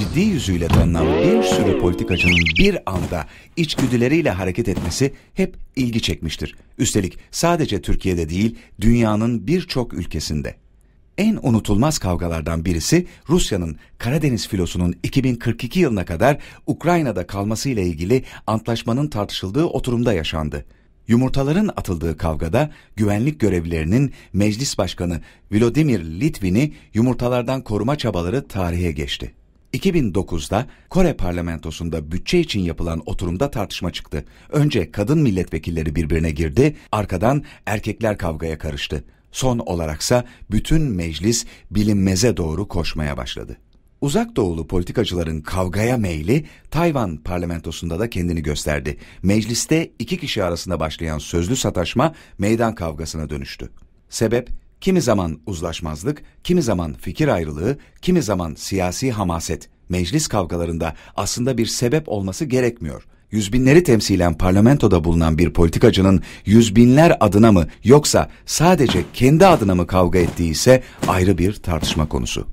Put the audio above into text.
ciddi yüzüyle tanınan bir sürü politikacının bir anda içgüdüleriyle hareket etmesi hep ilgi çekmiştir. Üstelik sadece Türkiye'de değil, dünyanın birçok ülkesinde. En unutulmaz kavgalardan birisi Rusya'nın Karadeniz filosunun 2042 yılına kadar Ukrayna'da kalmasıyla ilgili antlaşmanın tartışıldığı oturumda yaşandı. Yumurtaların atıldığı kavgada güvenlik görevlilerinin meclis başkanı Volodymyr Litvin'i yumurtalardan koruma çabaları tarihe geçti. 2009'da Kore parlamentosunda bütçe için yapılan oturumda tartışma çıktı. Önce kadın milletvekilleri birbirine girdi, arkadan erkekler kavgaya karıştı. Son olaraksa bütün meclis bilinmeze doğru koşmaya başladı. Uzak doğulu politikacıların kavgaya meyli Tayvan parlamentosunda da kendini gösterdi. Mecliste iki kişi arasında başlayan sözlü sataşma meydan kavgasına dönüştü. Sebep kimi zaman uzlaşmazlık, kimi zaman fikir ayrılığı, kimi zaman siyasi hamaset. Meclis kavgalarında aslında bir sebep olması gerekmiyor. Yüzbinleri temsilen parlamentoda bulunan bir politikacının yüzbinler adına mı yoksa sadece kendi adına mı kavga ettiği ise ayrı bir tartışma konusu.